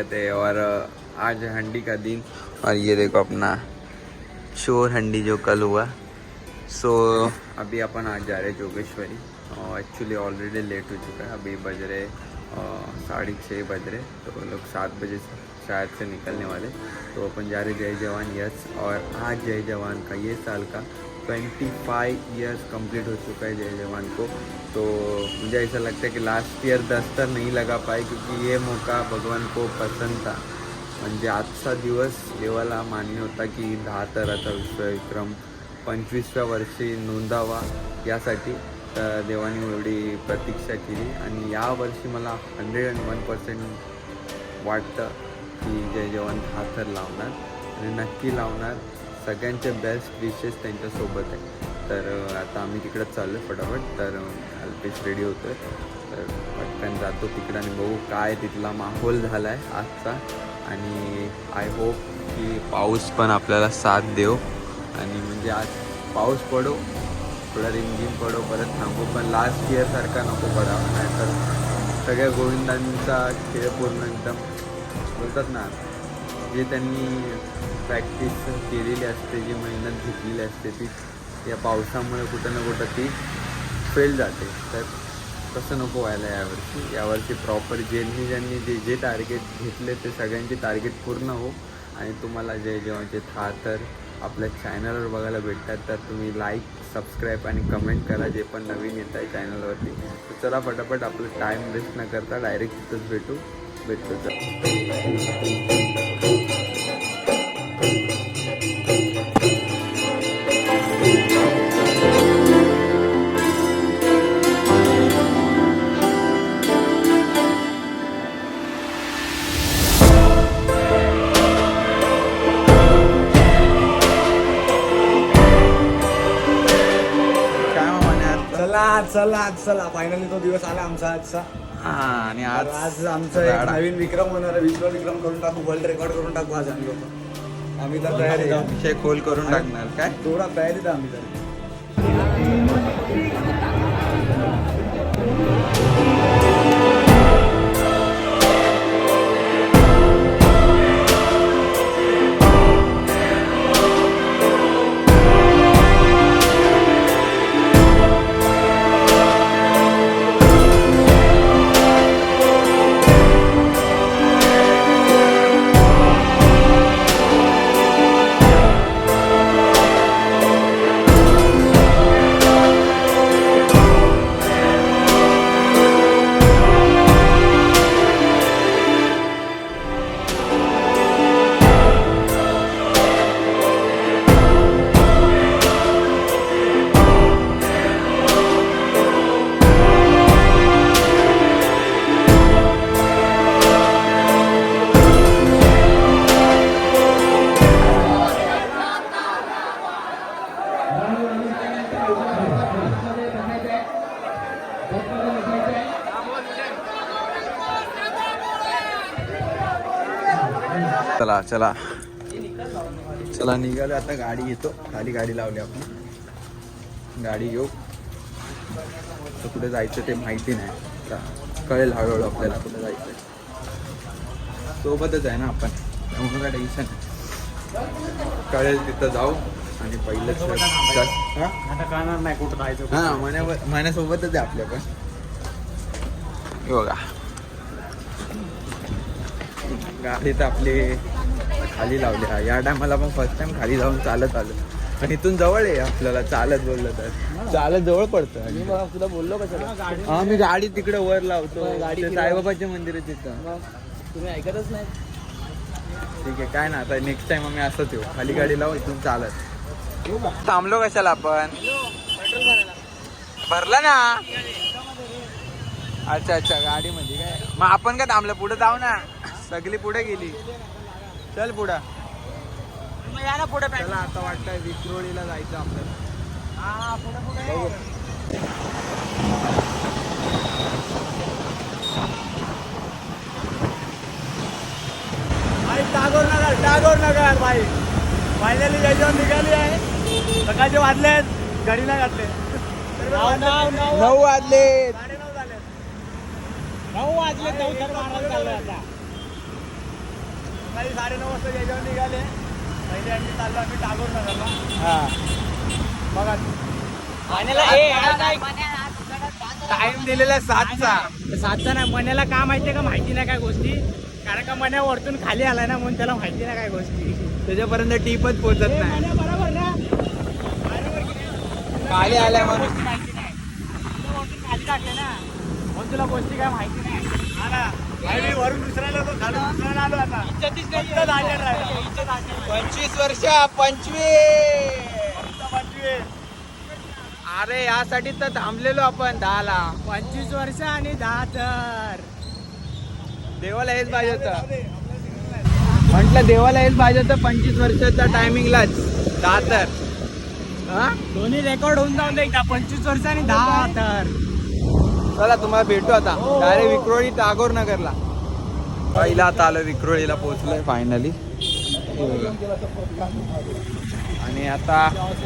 स्वागत है और आज हंडी का दिन और ये देखो अपना शोर हंडी जो कल हुआ। सो so, अभी अपन आज जा रहे जोगेश्वरी। एक्चुअली ऑलरेडी लेट हो चुका है अभी बज रहे साढ़े छः बज रहे तो लोग सात बजे शायद से निकलने वाले। तो अपन जा रहे जय जवान यस और आज जय जवान का ये साल का 25 इयर्स कंप्लीट हो चुका है जय जवान को। तो मुझे ऐसा लगता है कि लास्ट ईयर दस्तर नहीं लगा पाए क्योंकि ये मौका भगवान को पसंद था। म्हणजे आजचा दिवस देवाला मान्य होता की दहा तराचा विश्वविक्रम पंचवीसव्या वर्षी नोंदावा यासाठी तर देवाने एवढी प्रतीक्षा केली. आणि यावर्षी मला हंड्रेड अँड वन पर्सेंट वाटतं की जय जवान हा तर लावणार आणि नक्की लावणार. सगळ्यांचे बेस्ट विशेस त्यांच्यासोबत आहे. तर आता आम्ही तिकडं चाललो आहे फटाफट. तर अल्पेश रेडी होतो आहे तर पटकन जातो तिकडं आणि बघू काय तिथला माहोल झाला आहे आजचा. आणि आय होप की पाऊस पण आपल्याला साथ देव. आणि म्हणजे आज पाऊस पडो थोडा रिमझिम पडो परत थांबू. पण लास्ट इयरसारखा नको पडावा. नाही तर सगळ्या गोविंदांचा खेळ पूर्ण एकदम बोलतात ना जे त्यांनी प्रॅक्टिस केलेली असते जी मेहनत घेतलेली असते ती या पावसामुळे कुठं ना कुठं ती फेल जाते. तर तसं नको व्हायला यावर्षी. यावर्षी प्रॉपर ज्यांनी ज्यांनी जे जे टार्गेट घेतले ते सगळ्यांचे टार्गेट पूर्ण हो. आणि तुम्हाला जे जेव्हा जे था तर आपल्या चॅनलवर बघायला भेटतात तर तुम्ही लाईक सबस्क्राईब आणि कमेंट करा. जे पण नवीन येत आहे चॅनलवरती तर चला फटाफट आपलं टाईम वेस्ट न करता डायरेक्ट तिथंच भेटू. भेटतो चला. चला चला चला फायनली तो दिवस आला आमचा आजचा. हा आणि आज आज आज आमचा एक राडा. नवीन विक्रम होणार आहे. विश्व विक्रम करून टाकू वर्ल्ड रेकॉर्ड करून टाकू आज आम्ही लोक. आम्ही तर तयारी विषय खोल करून टाकणार. काय? थोडा तयारीत आहे आम्ही तर. चला. चला निघालो आता गाडी घेतो. खाली गाडी लावली आपण. गाडी घेऊ. तर कुठे जायचं ते माहिती नाही. कळेल हळूहळू आपल्याला कुठे जायचं सोबतच आहे ना आपण. त्यामुळे काय टेन्शन कळेल तिथं जाऊ. आणि पहिलं कळणार नाही कुठं जायचं हा मण्यावर मण्यासोबतच आहे आपल्या पण. बघा. गाडी तर आपली खाली लावली. हा या टायमाला पण फर्स्ट टाइम खाली जाऊन चालत आलो. पण इथून जवळ आहे आपल्याला चालत बोललं तर. चालत जवळ पडतं. आणि तुला बोललो कशाला हा मी गाडी तिकडे वर लावतो. गाडी. साईबाबाचे मंदिर आहे तिथं तुम्ही ऐकतच नाही? ठीक आहे काय ना आता नेक्स्ट टाइम आम्ही असंच येऊ. खाली गाडी लावू इथून चालत. थांबलो कशाला आपण? भरला ना? अच्छा अच्छा गाडीमध्ये काय? मग आपण काय थांबलं? पुढे जाऊ ना. सगळी पुढे गेली. चल पुढं. या ना पुढे चला आता वाटतंय विक्रोळीला जायचं आपल्याला. टागोर नगर टागोर नगर भाई. फायनली याच्यावर निघाली आहे. सकाळचे वाजलेत घडी नाही घातले. नऊ वाजले नऊ. वाजले. नऊ तर मारायला चाललोय आता. सकाळी साडेनऊ वाजता याच्यावर निघाले. पहिले आम्ही चाललो आम्ही टागोर नगरला हा. बघा. टाइम दिलेला आहे सातचा. सातचा नाही मण्याला का माहितीये का? माहिती नाही काय गोष्टी. कारण का मण्या वरतून खाली आलाय ना म्हणून त्याला माहिती नाही काय गोष्टी. त्याच्यापर्यंत टीपच पोचत नाही. बरोबर ना? खाली आलाय म्हणून. गोष्टी माहिती नाही. तुला वरतून खाली टाकले ना. म्हणून तुला गोष्टी काय माहिती नाही. पंचवीस वर्ष पंचवीस. अरे यासाठी तर थांबलेलो आपण दहाला. पंचवीस वर्ष आणि दहा तर. देवाला हेच पाहिजे होतं. म्हटलं देवाला हेच पाहिजे होतं पंचवीस वर्षाच्या टायमिंगलाच दहा तर. हा? दोन्ही रेकॉर्ड होऊन जाऊन दे एकदा. पंचवीस वर्ष आणि दहा तर. चला तुम्हाला भेटू आता. डायरेक्ट विक्रोळी टागोर नगरला. पहिला आता आलो विक्रोळीला पोहोचलोय फायनली आणि आता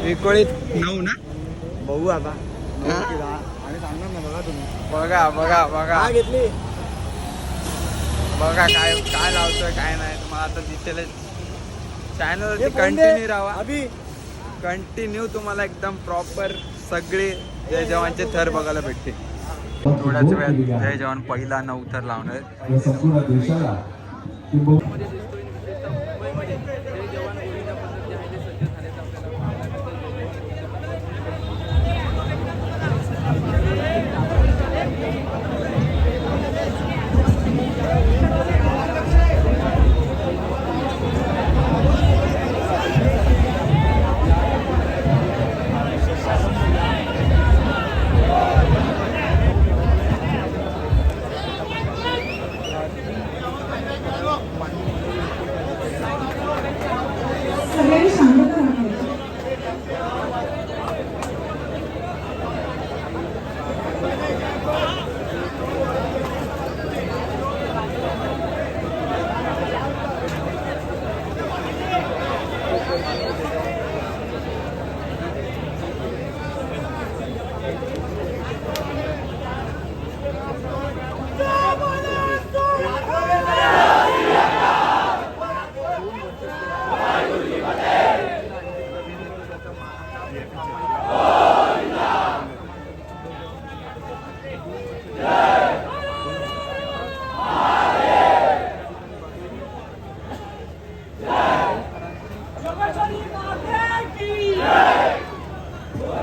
विक्रोळीत नऊ ना? बघू आता? आणि सांगणार ना बघा तुम्ही. बघा बघा बघा. घेतली. बघा काय काय लावतोय काय नाही. तुम्हाला आता दिसेलच. कोण कंटिन्यू? राहा. अभि. कंटिन्यू तुम्हाला एकदम प्रॉपर सगळे जय जवानचे थर बघायला भेटते थोड्याच वेळात जय जवान पहिला नऊ तर लावणार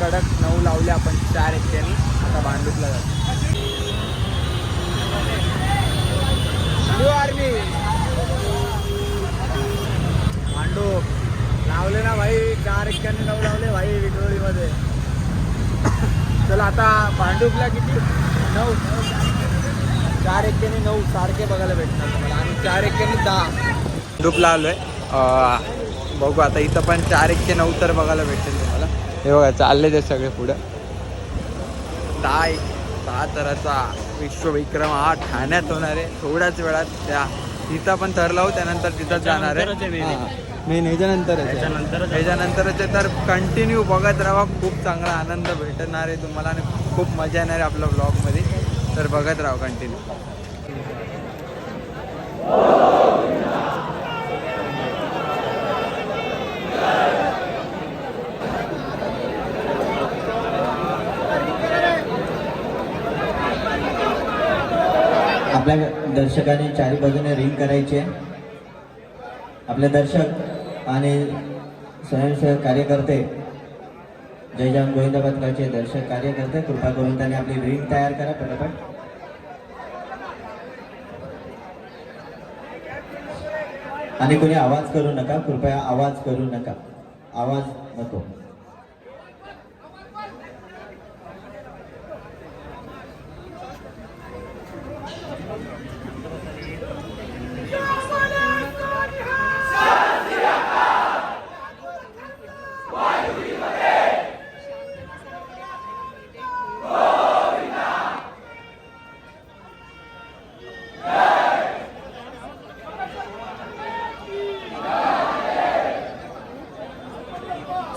कडक नऊ लावले आपण चार एकट्याने आता भांडूपला जातो. आर्मी भांडूप लावले ना भाई चार एक्क्याण्णव नऊ लावले भाई विक्रोळीमध्ये चला आता भांडूपला किती? नऊ. चार एक्क्याने नऊ सारखे बघायला भेटणार तुम्हाला. आणि चार एक्क्याने दहा. भांडूप लावलोय बघू आता इथं पण चार एकशे नऊ तर बघायला भेटेल. हे बघा चालले ते सगळे पुढं. तराचा विश्वविक्रम हा ठाण्यात होणार आहे. थोड्याच वेळात त्या तिथं पण थर लावू त्यानंतर तिथं जाणार आहे. मेन ह्याच्यानंतर ह्याच्यानंतरच तर कंटिन्यू बघत राहा. खूप चांगला आनंद भेटणार आहे तुम्हाला आणि खूप मजा येणार आहे आपल्या ब्लॉगमध्ये तर बघत राहा कंटिन्यू आपल्या दर्शकाने चारी बाजूने रिंग करायची आहे. आपले दर्शक आणि स्वयंसेवक कार्यकर्ते जय जाम गोविंद पथकाचे दर्शक कार्यकर्ते कृपा करून त्याने आपली रिंग तयार करा पटापट. आणि कोणी आवाज करू नका कृपया आवाज करू नका. आवाज नको.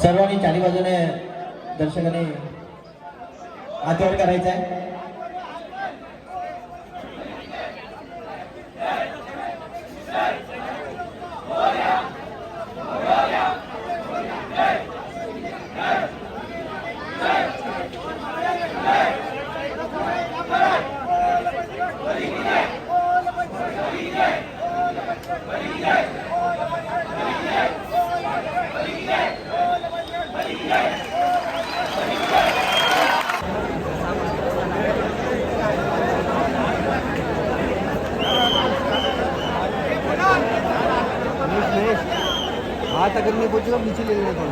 सर्वांनी चारी बाजूने दर्शकांनी हातवर करायचं आहे. नहीं पहुंचेगा नीचे ले लेना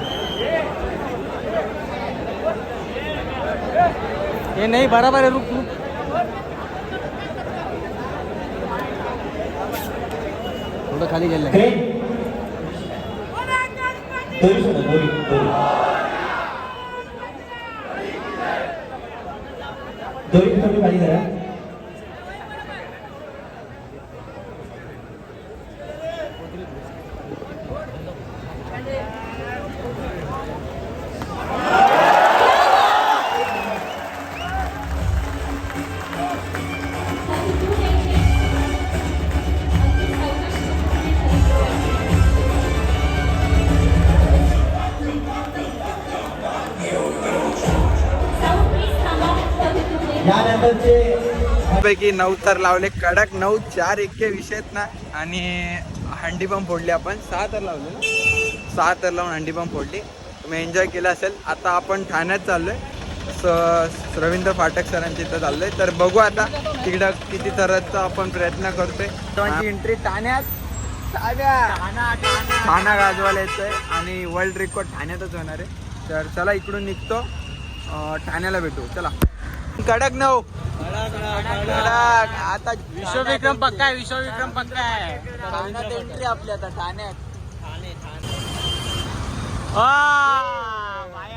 ये नहीं बराबर है रुक रुक. थोडं खाली दोरी थोडी खाली करा. पैकी नऊ तर लावले कडक नऊ चार इतके विषय ना. आणि हंडी पण फोडली आपण. सहा तर लावले ना. सहा तर लावून हंडी पण फोडली. तुम्ही एन्जॉय केलं असेल. आता आपण ठाण्यात चाललोय. स रवींद्र फाटक सरांच्या इथं चाललोय. तर बघू आता तिकडं किती तऱ्हेचा आपण प्रयत्न करतोय. एंट्री ठाण्यात. ठाणा गाजवायला येतोय. आणि वर्ल्ड रेकॉर्ड ठाण्यातच होणार आहे. तर चला इकडून निघतो. ठाण्याला भेटू. चला. कडक नऊ. कडक आता विश्वविक्रम पक्का आहे विश्वविक्रम पक्का आहे. ठाण्यात एंट्री आपली आता ठाण्यात.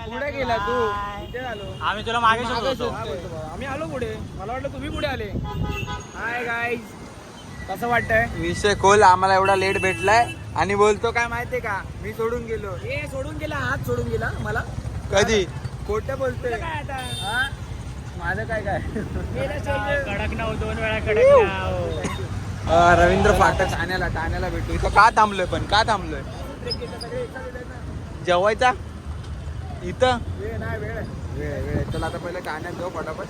पुढे गेला तू. आम्ही तुला मागे शोधतो आम्ही आलो पुढे. मला वाटलं तुम्ही पुढे आले. हाय गाईज कसं वाटतंय? विषय खोल आम्हाला एवढा लेट भेटलाय. आणि बोलतो काय माहितीये का? मी सोडून गेलो. हे सोडून गेला हात सोडून गेला मला. कधी? खोटं बोलतोय. काय आता? हा? माझं काय काय कडक नाव दोन वेळा कडक नाव अं, रवींद्र फाटक ठाण्याला ठाण्याला भेटू इथं का थांबलोय पण का थांबलोय जेवायचा इथं वेळ नाही वेळ. वेळ वेळ चला आता पहिलं ठाण्यात जाऊ फटाफट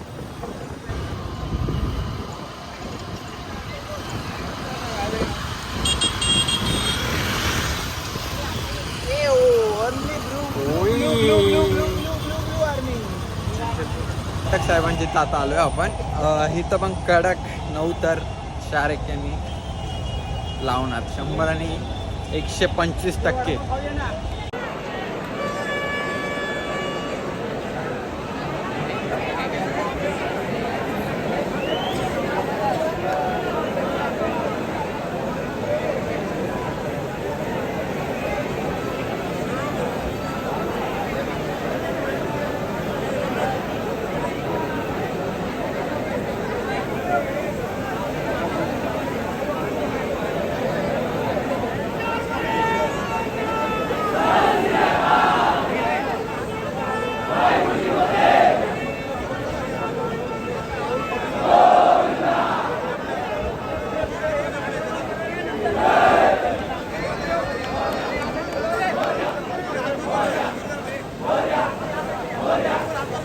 फाटक साहेबांची आता आलो आहे आपण इथं पण कडक नऊ तर चार एक्क्यांनी लावणार. शंभर आणि एकशे पंचवीस टक्के.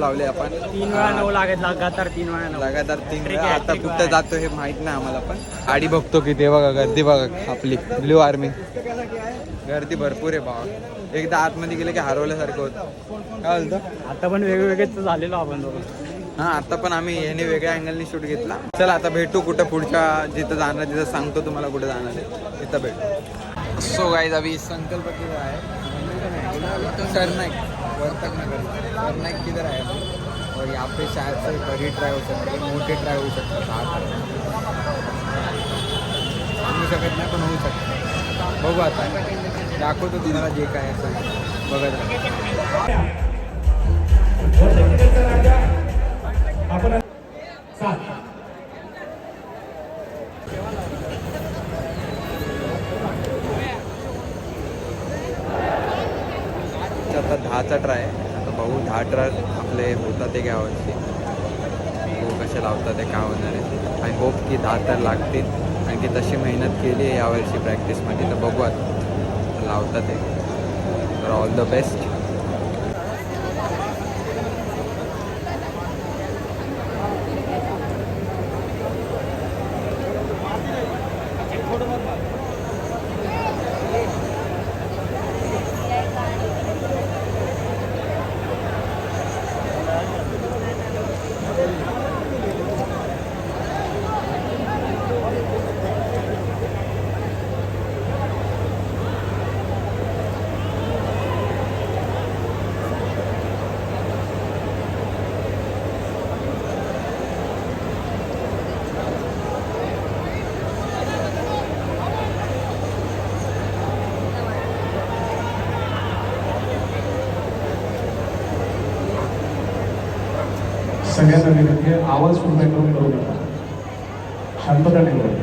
लावले आपण. तीन वेळा नऊ लागत लगातार तीन वेळा नऊ. लगातार तीन वेळा. आता कुठं. जातो हे माहीत नाही आम्हाला पण. गाडी बघतो की ते बघा गर्दी बघा आपली. ब्ल्यू आर्मी गर्दी भरपूर आहे भावा. एकदा आतमध्ये गेले की हरवल्यासारखं होतं. काय बोलतो? आता पण वेगवेगळेच झालेलो आपण दोघं. हा आता पण आम्ही याने वेगळ्या अँगलनी शूट घेतला. चला आता भेटू कुठं पुढच्या जिथं जाणार तिथं सांगतो तुम्हाला कुठं जाणार आहे. तिथं भेटू. सो गाईज अभी संकल्प किधर आहे. वर्तक नगर. सरनाईक किधर आहे और यहाँ पे शायद से बड़ी ट्राय हो सकती है मोठे ट्राय होऊ शकतात सहा सांगू शकत नाही पण होऊ शकतं बघू आता दाखवतो तुम्हाला जे काय असेल बघत आपण पुढचा ट्राय आता बघू दहा ट्राय आपले होतात ते घ्या वर्षी कसे लावतात ते काय होणार आहे. आय होप की दहा तर लागतील. कारण की तशी मेहनत केली आहे यावर्षी प्रॅक्टिसमध्ये तर बघू आता लावतात ते. तर ऑल द बेस्ट सगळ्यांना विनंती आहे, आवाज पूर्ण करून करू नका. शांतता ठेवा.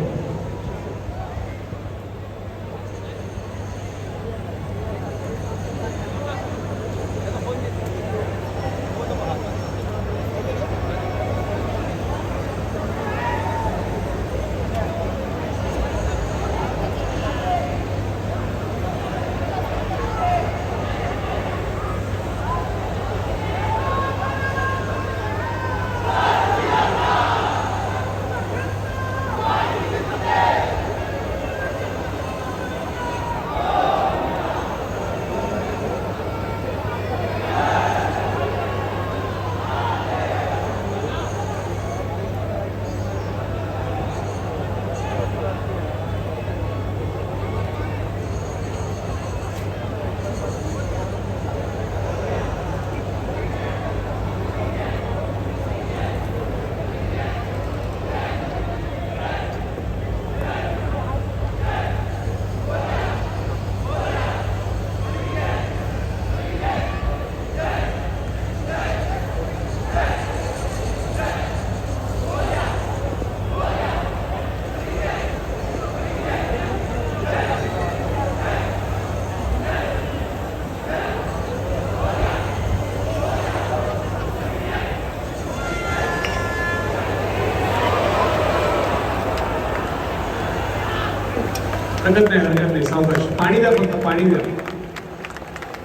हरकत नाही हरकत नाही सावकाश पाणी द्या फक्त पाणी द्या.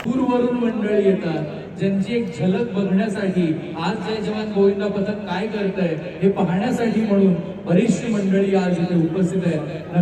दूरवरून मंडळी येतात. ज्यांची एक झलक बघण्यासाठी आज जय जवान गोविंदा पथक काय करतंय हे पाहण्यासाठी म्हणून बरीचशी मंडळी आज इथे उपस्थित आहेत.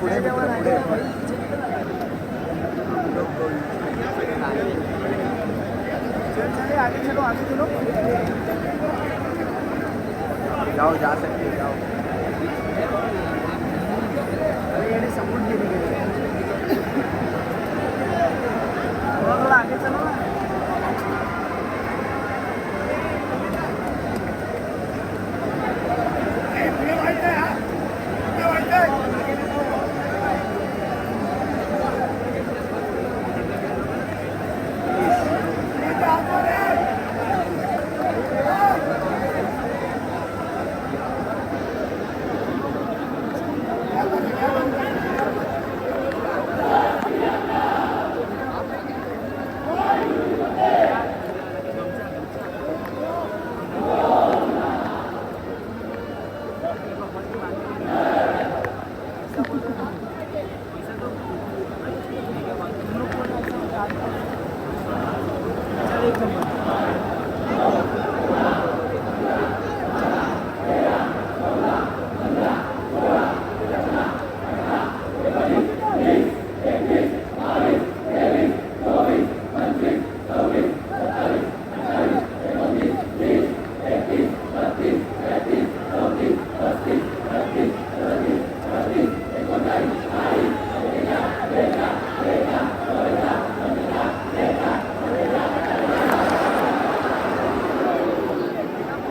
पुढे मित्र, पुढे. जाओ जा सकते हो, जाओ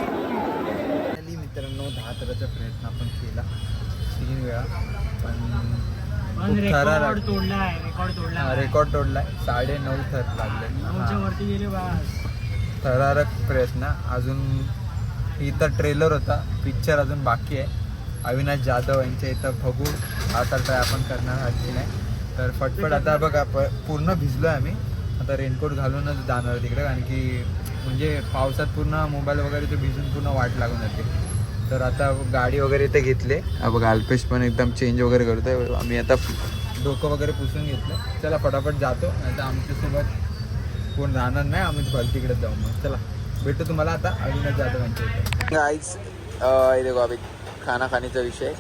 फायनली मित्रांनो दहा तराचा प्रयत्न आपण केला तीन वेळा पण खूप थरार रेकॉर्ड तोडलाय रेकॉर्ड तोडला रेकॉर्ड तोडलाय. साडे नऊ थर लागले. थरारक प्रयत्न. अजून इथं ट्रेलर होता. पिक्चर अजून बाकी आहे. अविनाश जाधव यांच्या इथं बघू आता ट्राय आपण करणार आजची नाही. तर फटफट आता बघा पूर्ण भिजलो आहे आम्ही. आता रेनकोट घालूनच जाणार तिकडे कारण की म्हणजे पावसात पूर्ण मोबाईल वगैरे ते भिजून पूर्ण वाट लागून जाते. तर आता गाडी वगैरे इथे घेतले. बघा अल्पेश पण एकदम चेंज वगैरे करतोय. आम्ही आता डोकं वगैरे पुसून घेतलं. चला फटाफट जातो. नाही तर आमच्यासोबत कोण राहणार नाही. आम्ही भलतीकडे जाऊ मग. चला भेटतो तुम्हाला आता. अजूनच जातो यांच्या इथे. देखो अभी खाना खाण्याचा विषय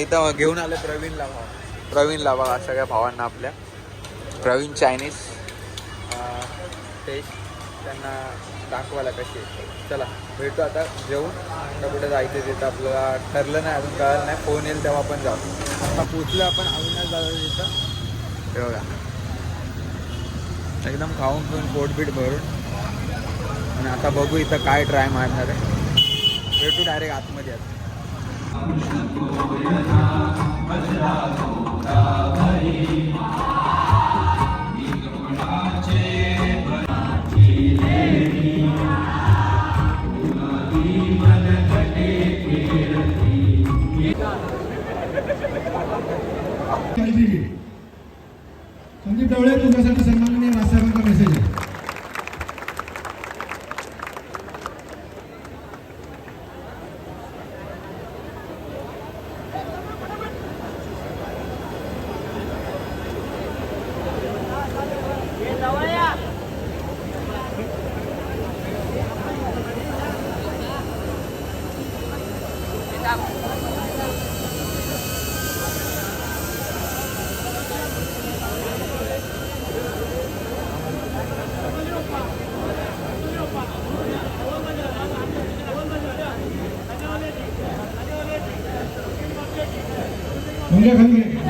इथं घेऊन आलं प्रवीणला. भाव प्रवीणला बघा सगळ्या भावांना आपल्या. प्रवीण चायनीज टेस्ट त्यांना दाखवायला कशी आहे. चला भेटू आता जेवून. आता कुठे जायचं तिथं आपल्याला ठरलं नाही अजून कळलं नाही. फोन येईल तेव्हा आपण जाऊ. आता पोचलो आपण अविनाश दादा तिथं. हे बघा. एकदम खाऊन पिऊन पोटबीट भरून. आणि आता बघू इथं काय ट्राय मारणार आहे. भेटू डायरेक्ट आतमध्ये आता. 공격하는 게.